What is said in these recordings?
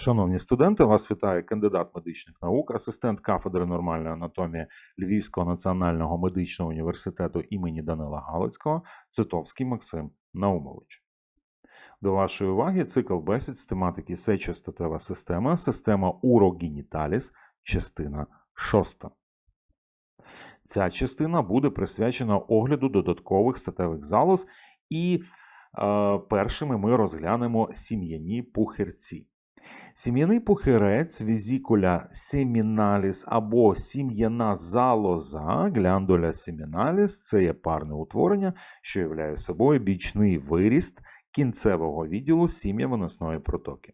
Шановні студенти, вас вітає кандидат медичних наук, асистент кафедри нормальної анатомії Львівського національного медичного університету імені Данила Галицького Цитовський Максим Наумович. До вашої уваги цикл бесід з тематики сечостатева система, система урогеніталіс, частина 6. Ця частина буде присвячена огляду додаткових статевих залоз, і е, першими ми розглянемо сім'яні пухирці. Сім'яний пухирець, візікуля семіналіс або сім'яна залоза, гляндуля семіналіс це є парне утворення, що являє собою бічний виріст кінцевого відділу сім'я-виносної протоки.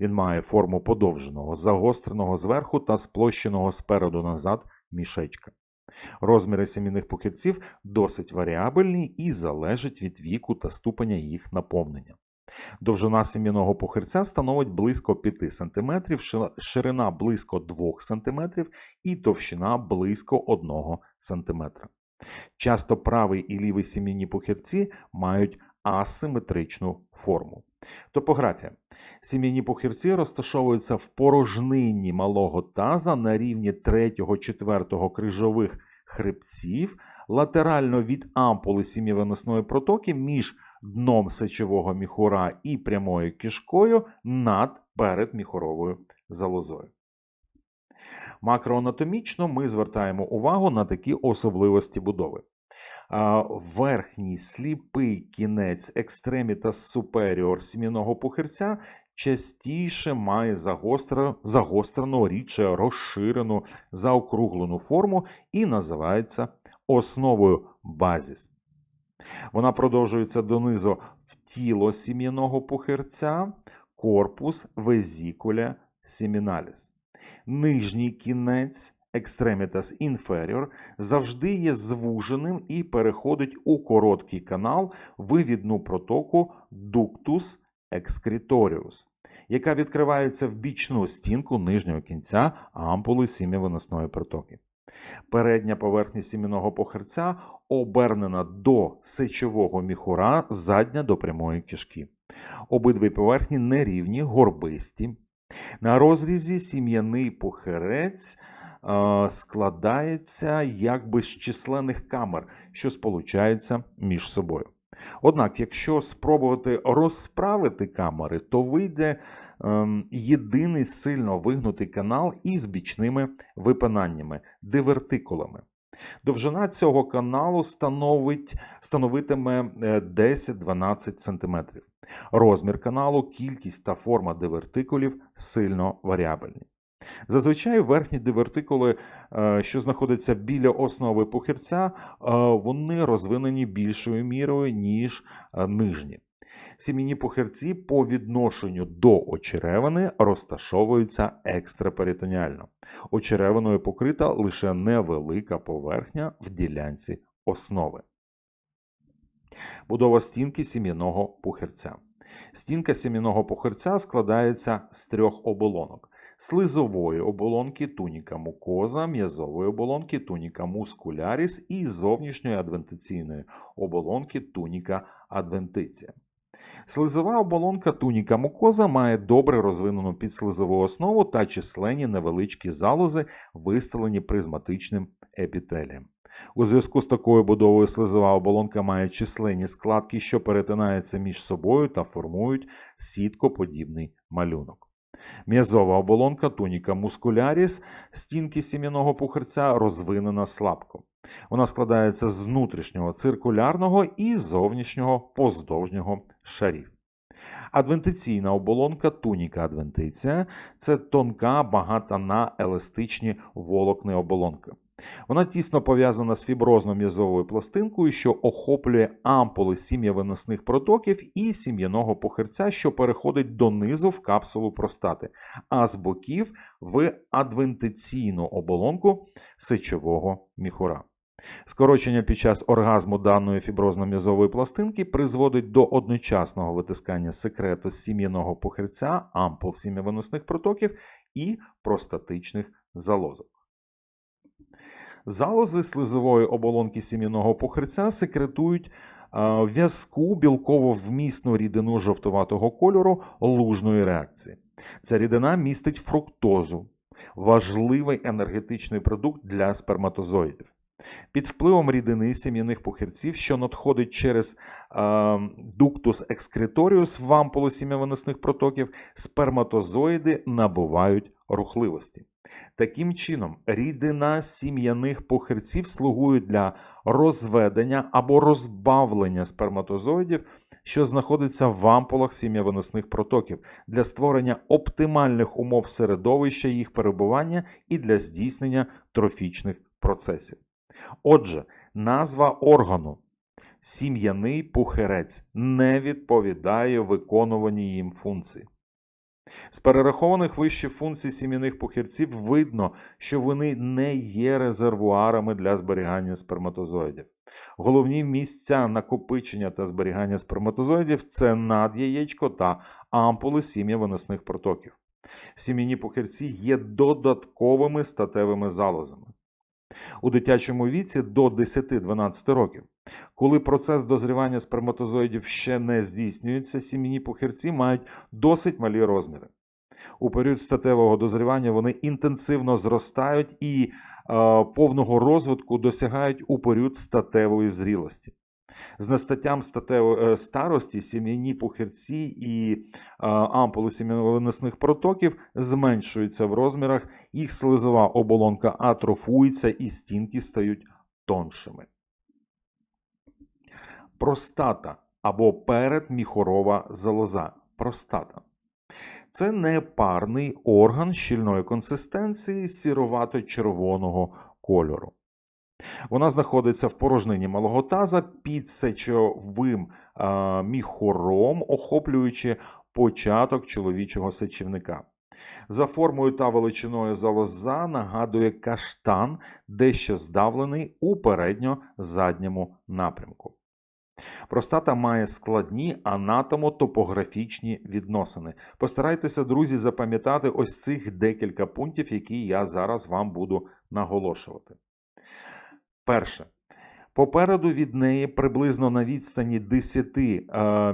Він має форму подовженого, загостреного зверху та сплощеного спереду назад мішечка. Розміри сім'яних пухирців досить варіабельні і залежать від віку та ступеня їх наповнення. Довжина сім'яного пухирця становить близько 5 см, ширина близько 2 см і товщина близько 1 см. Часто правий і лівий сім'яні пухирці мають асиметричну форму. Топографія. Сім'яні пухирці розташовуються в порожнині малого таза на рівні 3-4 крижових хребців, латерально від ампули сім'євиносної протоки між дном сечового міхура і прямою кишкою над передміхуровою залозою. Макроанатомічно ми звертаємо увагу на такі особливості будови. Верхній сліпий кінець екстремітас superior сім'яного пухирця частіше має загострену, загострену рідше розширену заокруглену форму і називається основою базіс. Вона продовжується донизу в тіло сім'яного пухирця, корпус везікуля семіналіс. Нижній кінець екстремітас інферіор завжди є звуженим і переходить у короткий канал вивідну протоку дуктус excretorius, яка відкривається в бічну стінку нижнього кінця ампули сім'євиносної протоки. Передня поверхня сім'яного похерця обернена до сечового міхура, задня до прямої кишки. Обидві поверхні нерівні, горбисті. На розрізі сім'яний пухирець е, складається якби з численних камер, що сполучаються між собою. Однак, якщо спробувати розправити камери, то вийде єдиний сильно вигнутий канал із бічними випинаннями, дивертикулами. Довжина цього каналу становить, становитиме 10-12 см. Розмір каналу, кількість та форма дивертикулів сильно варіабельні. Зазвичай верхні дивертикули, е, що знаходяться біля основи пухирця, е, вони розвинені більшою мірою, ніж е, нижні. Сім'яні пухирці по відношенню до очеревини розташовуються екстраперитоніально. Очеревиною покрита лише невелика поверхня в ділянці основи. Будова стінки сім'яного пухирця. Стінка сім'яного пухирця складається з трьох оболонок слизової оболонки туніка мукоза, м'язової оболонки туніка мускуляріс і зовнішньої адвентиційної оболонки туніка адвентиція. Слизова оболонка туніка мукоза має добре розвинену підслизову основу та численні невеличкі залози, виставлені призматичним епітелієм. У зв'язку з такою будовою слизова оболонка має численні складки, що перетинаються між собою та формують сіткоподібний малюнок. М'язова оболонка туніка мускуляріс стінки сім'яного пухарця розвинена слабко. Вона складається з внутрішнього циркулярного і зовнішнього поздовжнього шарів. Адвентиційна оболонка туніка адвентиція це тонка, багата на еластичні волокни оболонки. Вона тісно пов'язана з фіброзно-м'язовою пластинкою, що охоплює ампули сім'явиносних протоків і сім'яного похирця, що переходить донизу в капсулу простати, а з боків в адвентиційну оболонку сечового міхура. Скорочення під час оргазму даної фіброзно-м'язової пластинки призводить до одночасного витискання секрету сім'яного похирця, ампул сім'явиносних протоків і простатичних залозок. Залози слизової оболонки сім'яного пухирця секретують в'язку білково-вмісну рідину жовтуватого кольору лужної реакції. Ця рідина містить фруктозу, важливий енергетичний продукт для сперматозоїдів. Під впливом рідини сім'яних пухирців, що надходить через е, дуктус екскреторіус в ампулу сім'явиносних протоків, сперматозоїди набувають рухливості. Таким чином, рідина сім'яних пухирців слугує для розведення або розбавлення сперматозоїдів, що знаходяться в ампулах сім'явиносних протоків, для створення оптимальних умов середовища їх перебування і для здійснення трофічних процесів. Отже, назва органу сім'яний пухирець не відповідає виконуваній їм функції. З перерахованих вище функцій сім'яних пухирців видно, що вони не є резервуарами для зберігання сперматозоїдів. Головні місця накопичення та зберігання сперматозоїдів це надяєчко та ампули сім'я-виносних протоків. Сім'яні пухирці є додатковими статевими залозами. У дитячому віці до 10-12 років, коли процес дозрівання сперматозоїдів ще не здійснюється, сім'ї пухирці мають досить малі розміри. У період статевого дозрівання вони інтенсивно зростають і е, повного розвитку досягають у період статевої зрілості. З настаттям е, старості сім'яні пухирці і е, ампули сім'явиносних протоків зменшуються в розмірах, їх слизова оболонка атрофується і стінки стають тоншими. Простата або передміхорова залоза. Простата. Це непарний орган щільної консистенції сіровато-червоного кольору. Вона знаходиться в порожнині малого таза під сечовим міхором, охоплюючи початок чоловічого сечівника. За формою та величиною залоза нагадує каштан, дещо здавлений у передньо-задньому напрямку. Простата має складні анатомо-топографічні відносини. Постарайтеся, друзі, запам'ятати ось цих декілька пунктів, які я зараз вам буду наголошувати. Перше. Попереду від неї приблизно на відстані 10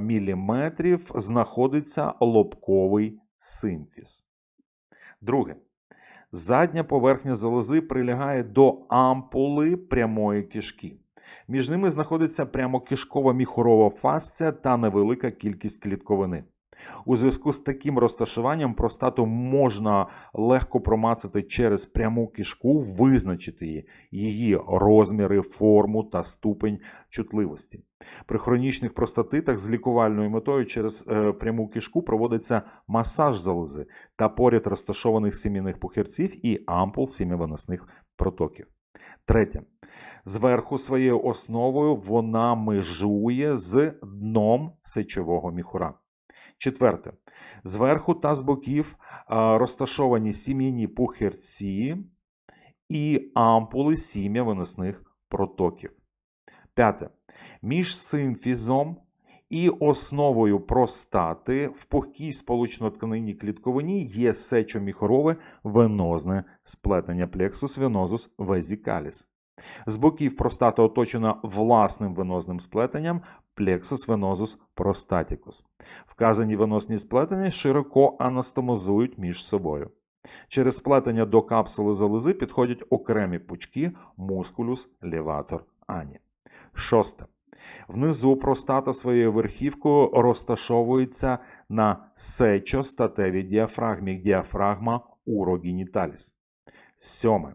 мм знаходиться лобковий симфіз. Друге. Задня поверхня залози прилягає до ампули прямої кишки. Між ними знаходиться прямокишкова міхурова фасція та невелика кількість клітковини. У зв'язку з таким розташуванням простату можна легко промацати через пряму кишку, визначити її, розміри, форму та ступень чутливості. При хронічних простатитах з лікувальною метою через е, пряму кишку проводиться масаж залози та поряд розташованих сім'яних пухирців і ампул сім'явиносних протоків. Третє. Зверху своєю основою вона межує з дном сечового міхура. Четверте. Зверху та з боків розташовані сім'яні пухирці і ампули сім'я виносних протоків. П'яте. Між симфізом і основою простати в пухкій сполучно-тканинній клітковині є сечоміхорове венозне сплетення плексус венозус везікаліс. З боків простата оточена власним венозним сплетенням плексус венозус простатікус. Вказані венозні сплетення широко анастомозують між собою. Через сплетення до капсули залози підходять окремі пучки мускулюс леватор ані. Шосте. Внизу простата своєю верхівкою розташовується на сечостатевій діафрагмі діафрагма урогеніталіс. Сьоме.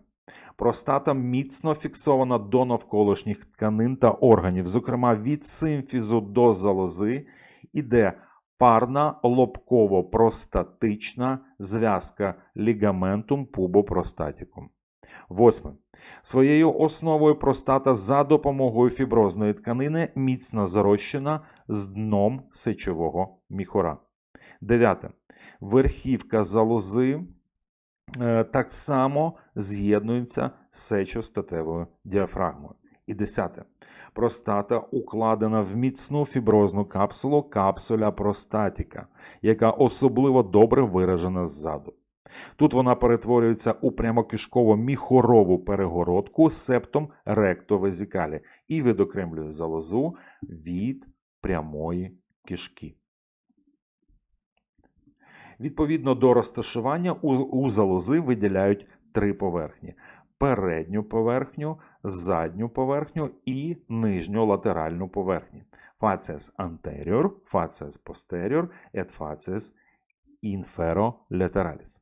Простата міцно фіксована до навколишніх тканин та органів, зокрема від симфізу до залози, іде парна лобково-простатична зв'язка лігаментум пубопростатікум. Восьме. Своєю основою простата за допомогою фіброзної тканини міцно зарощена з дном сечового міхора. Дев'яте. Верхівка залози так само з'єднується з сечостатевою діафрагмою. І десяте. Простата укладена в міцну фіброзну капсулу капсуля простатіка, яка особливо добре виражена ззаду. Тут вона перетворюється у прямокишково міхорову перегородку септом ректовезікалі і відокремлює залозу від прямої кишки. Відповідно до розташування у, залози виділяють три поверхні: передню поверхню, задню поверхню і нижню латеральну поверхню. Facies anterior, facies posterior et facies inferolaterales.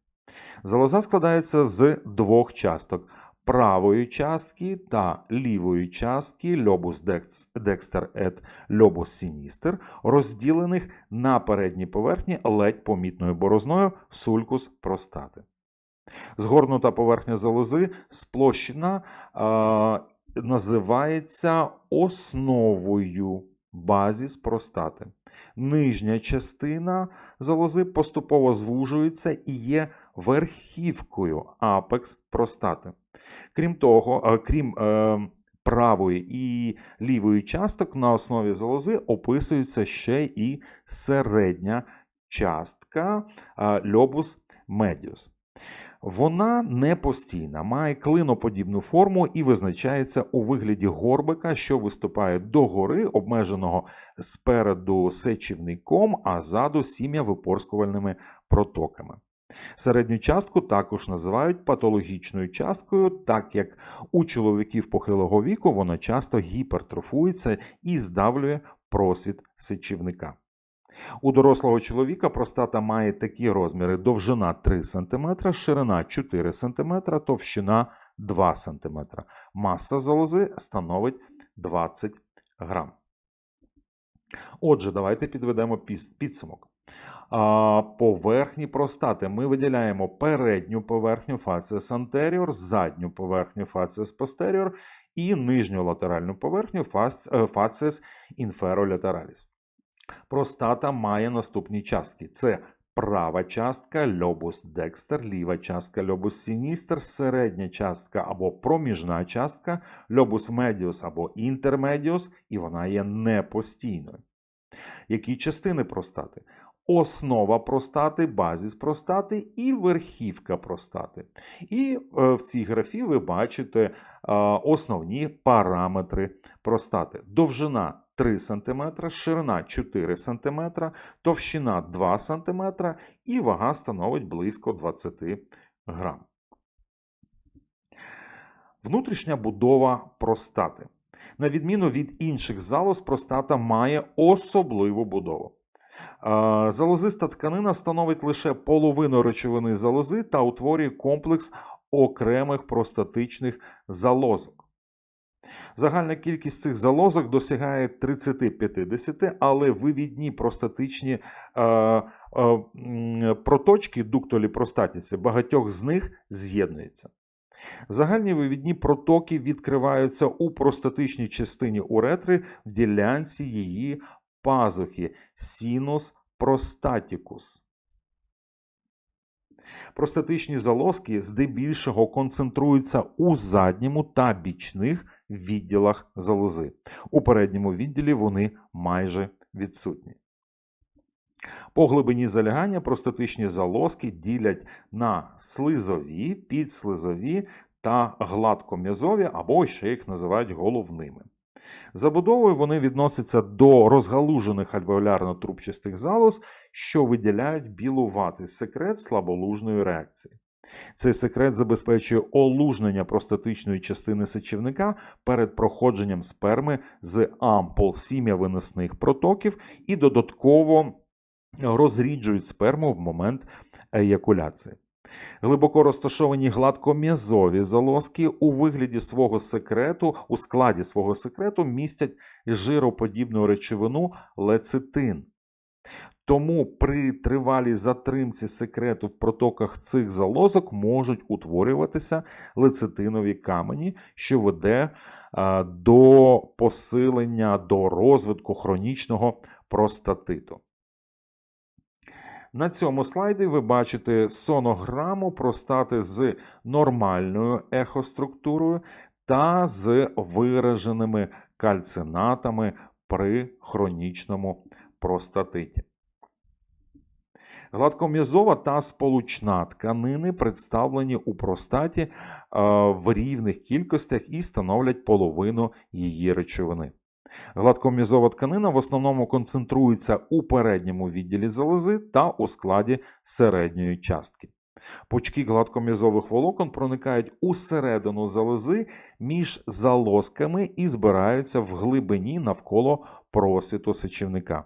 Залоза складається з двох часток правої частки та лівої частки лобус декстер et лобус сіністер, розділених на передній поверхні ледь помітною борозною сулькус простати. Згорнута поверхня залози сплощена а, називається основою базіс простати. Нижня частина залози поступово звужується і є верхівкою апекс простати. Крім того, е, крім е, правої і лівої часток на основі залози описується ще і середня частка е, льобус медіус. Вона не постійна, має клиноподібну форму і визначається у вигляді горбика, що виступає догори, обмеженого спереду сечівником, а ззаду сім'я випорскувальними протоками. Середню частку також називають патологічною часткою, так як у чоловіків похилого віку вона часто гіпертрофується і здавлює просвіт сечівника. У дорослого чоловіка простата має такі розміри: довжина 3 см, ширина 4 см, товщина 2 см. Маса залози становить 20 грам. Отже, давайте підведемо підсумок. Поверхні простати ми виділяємо передню поверхню facies anterior, задню поверхню facies posterior і нижню латеральну поверхню facies inferolaterales. Простата має наступні частки: це права частка льобус декстер, ліва частка льобус сіністер, середня частка або проміжна частка льобус медіус або інтермедіус, і вона є непостійною. Які частини простати? Основа простати, базіс простати і верхівка простати. І е, в цій графі ви бачите е, основні параметри простати. Довжина 3 см, ширина 4 см, товщина 2 см і вага становить близько 20 грам. Внутрішня будова простати. На відміну від інших залоз, простата має особливу будову. Залозиста тканина становить лише половину речовини залози та утворює комплекс окремих простатичних залозок. Загальна кількість цих залозок досягає 30-50, але вивідні простатичні е, е, проточки дуктолі простатіці багатьох з них з'єднуються. Загальні вивідні протоки відкриваються у простатичній частині уретри в ділянці її пазухи синус простатікус. Простатичні залозки здебільшого концентруються у задньому та бічних відділах залози. У передньому відділі вони майже відсутні. По глибині залягання простатичні залозки ділять на слизові, підслизові та гладком'язові, або ще їх називають головними. Забудовою вони відносяться до розгалужених альвеолярно-трубчастих залоз, що виділяють білуватий секрет слаболужної реакції. Цей секрет забезпечує олужнення простатичної частини сечівника перед проходженням сперми з ампул сім'я виносних протоків і додатково розріджують сперму в момент еякуляції. Глибоко розташовані гладком'язові залозки у вигляді свого секрету, у складі свого секрету містять жироподібну речовину лецитин. Тому при тривалій затримці секрету в протоках цих залозок можуть утворюватися лецитинові камені, що веде до посилення до розвитку хронічного простатиту. На цьому слайді ви бачите сонограму простати з нормальною ехоструктурою та з вираженими кальцинатами при хронічному простатиті. Гладком'язова та сполучна тканини представлені у простаті е, в рівних кількостях і становлять половину її речовини. Гладком'язова тканина в основному концентрується у передньому відділі залози та у складі середньої частки. Пучки гладком'язових волокон проникають усередину залози між залозками і збираються в глибині навколо просвіту сечівника.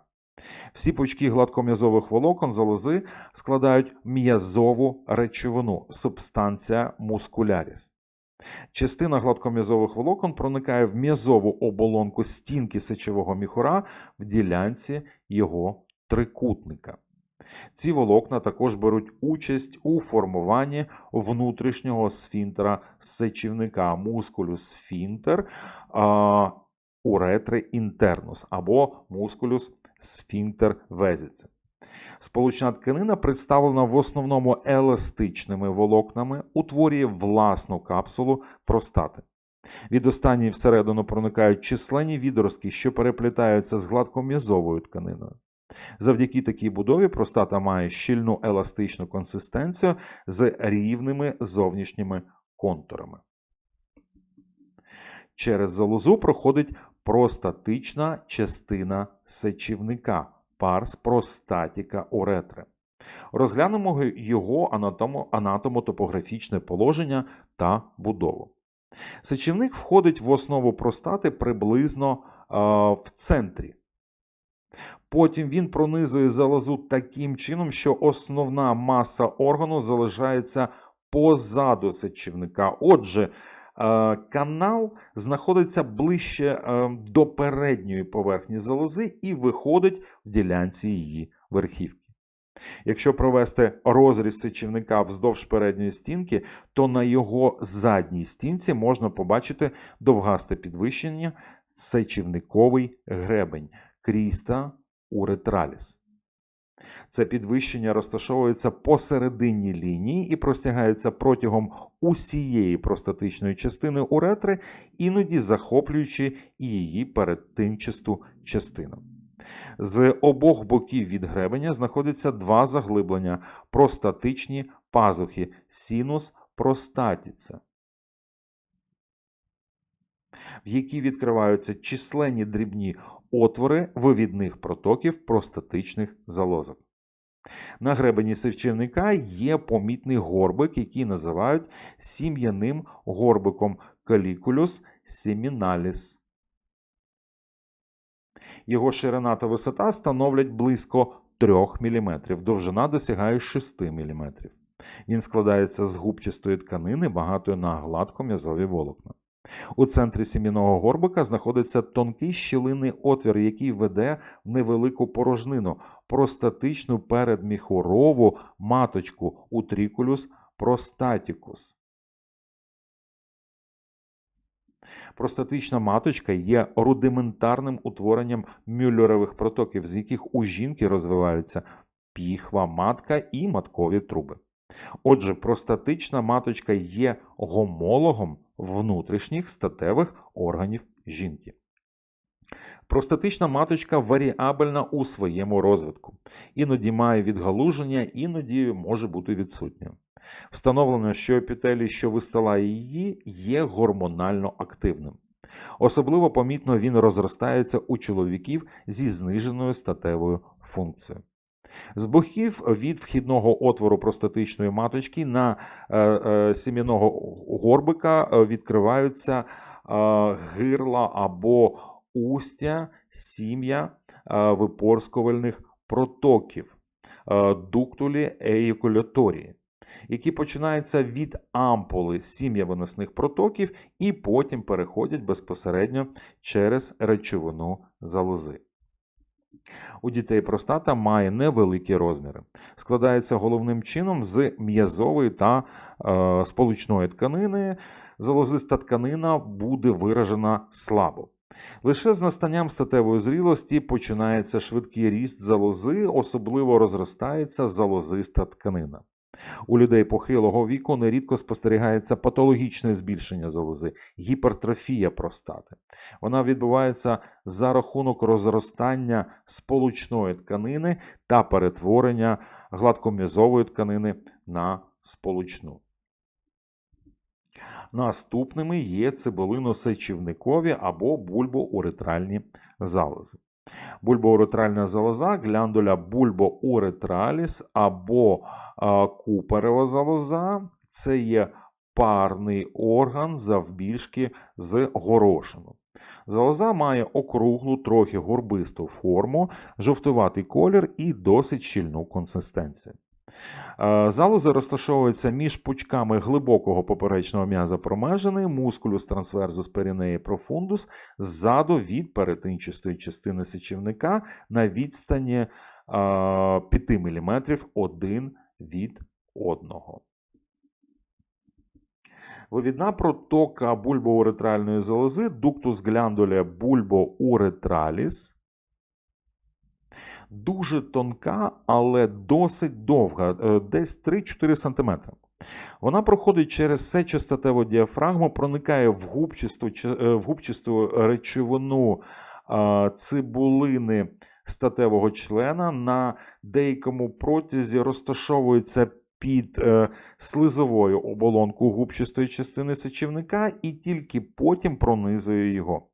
Всі пучки гладком'язових волокон залози складають м'язову речовину субстанція мускуляріс. Частина гладком'язових волокон проникає в м'язову оболонку стінки сечового міхура в ділянці його трикутника. Ці волокна також беруть участь у формуванні внутрішнього сфінктера сечівника мускулюс сфінктер а, уретри інтернус або мускулюс сфінктер везіце. Сполучна тканина представлена в основному еластичними волокнами, утворює власну капсулу простати. Від останньої всередину проникають численні відростки, що переплітаються з гладком'язовою тканиною. Завдяки такій будові простата має щільну еластичну консистенцію з рівними зовнішніми контурами. Через залозу проходить простатична частина сечівника парс простатіка уретри. Розглянемо його анатомо- анатомо-топографічне положення та будову. Сечівник входить в основу простати приблизно в центрі. Потім він пронизує залозу таким чином, що основна маса органу залишається позаду сечівника. Отже, канал знаходиться ближче е, до передньої поверхні залози і виходить в ділянці її верхівки. Якщо провести розріз сечівника вздовж передньої стінки, то на його задній стінці можна побачити довгасте підвищення сечівниковий гребень кріста уретраліс. Це підвищення розташовується посередині лінії і простягається протягом усієї простатичної частини уретри, іноді захоплюючи і її передтинчасту частину. З обох боків від гребеня знаходяться два заглиблення простатичні пазухи синус простатіця, в які відкриваються численні дрібні отвори вивідних протоків простатичних залозок. На гребені сечівника є помітний горбик, який називають сім'яним горбиком Caliculus seminalis. Його ширина та висота становлять близько 3 мм, довжина досягає 6 мм. Він складається з губчастої тканини, багатої на гладком'язові волокна. У центрі сім'яного горбика знаходиться тонкий щілинний отвір, який веде в невелику порожнину, простатичну передміхурову маточку утрікулюс простатікус. Простатична маточка є рудиментарним утворенням мюллерових протоків, з яких у жінки розвиваються піхва, матка і маткові труби. Отже, простатична маточка є гомологом внутрішніх статевих органів жінки. Простатична маточка варіабельна у своєму розвитку. Іноді має відгалуження, іноді може бути відсутньою. Встановлено, що епітелій, що вистилає її, є гормонально активним. Особливо помітно він розростається у чоловіків зі зниженою статевою функцією. З боків від вхідного отвору простатичної маточки на е, е, сім'яного горбика е, відкриваються гирла або устя сім'я випорскувальних протоків дуктулі еякуляторії, які починаються від ампули сім'я виносних протоків і потім переходять безпосередньо через речовину залози. У дітей простата має невеликі розміри. Складається головним чином з м'язової та е, сполучної тканини. Залозиста тканина буде виражена слабо. Лише з настанням статевої зрілості починається швидкий ріст залози, особливо розростається залозиста тканина. У людей похилого віку нерідко спостерігається патологічне збільшення залози, гіпертрофія простати. Вона відбувається за рахунок розростання сполучної тканини та перетворення гладком'язової тканини на сполучну. Наступними є цибулино-сечівникові або бульбоуретральні залози. Бульбоуретральна залоза, гляндуля бульбоуретраліс або куперева залоза це є парний орган завбільшки з горошину. Залоза має округлу, трохи горбисту форму, жовтуватий колір і досить щільну консистенцію. Е, Залози розташовуються між пучками глибокого поперечного м'яза промежини, мускулюс трансверзус перінеї профундус ззаду від перетинчастої частини сечівника на відстані е, 5 мм один від одного. Вивідна протока бульбоуретральної залози дуктус глянduля бульбоуретраліс дуже тонка, але досить довга, е, десь 3-4 см. Вона проходить через сечостатеву діафрагму, проникає в губчасту, е, в губчасту речовину цибулини статевого члена, на деякому протязі розташовується під е, слизовою оболонку губчастої частини сечівника і тільки потім пронизує його.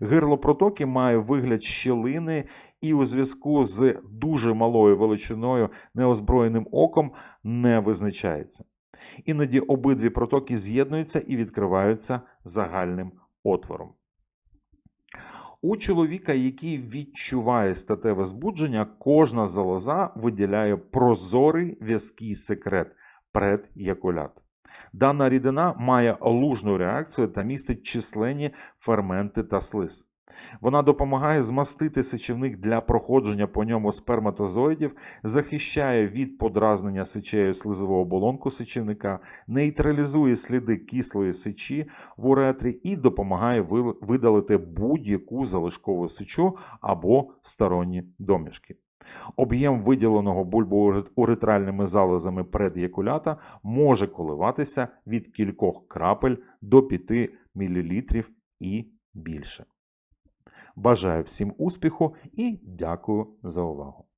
Гирло протоки має вигляд щілини і у зв'язку з дуже малою величиною неозброєним оком не визначається. Іноді обидві протоки з'єднуються і відкриваються загальним отвором. У чоловіка, який відчуває статеве збудження, кожна залоза виділяє прозорий в'язкий секрет предякулят. Дана рідина має лужну реакцію та містить численні ферменти та слиз. Вона допомагає змастити сечівник для проходження по ньому сперматозоїдів, захищає від подразнення сечею слизову оболонку сечівника, нейтралізує сліди кислої сечі в уретрі і допомагає видалити будь-яку залишкову сечу або сторонні домішки. Об'єм виділеного бульбоуретральними залозами пред'якулята може коливатися від кількох крапель до 5 мл і більше. Бажаю всім успіху і дякую за увагу.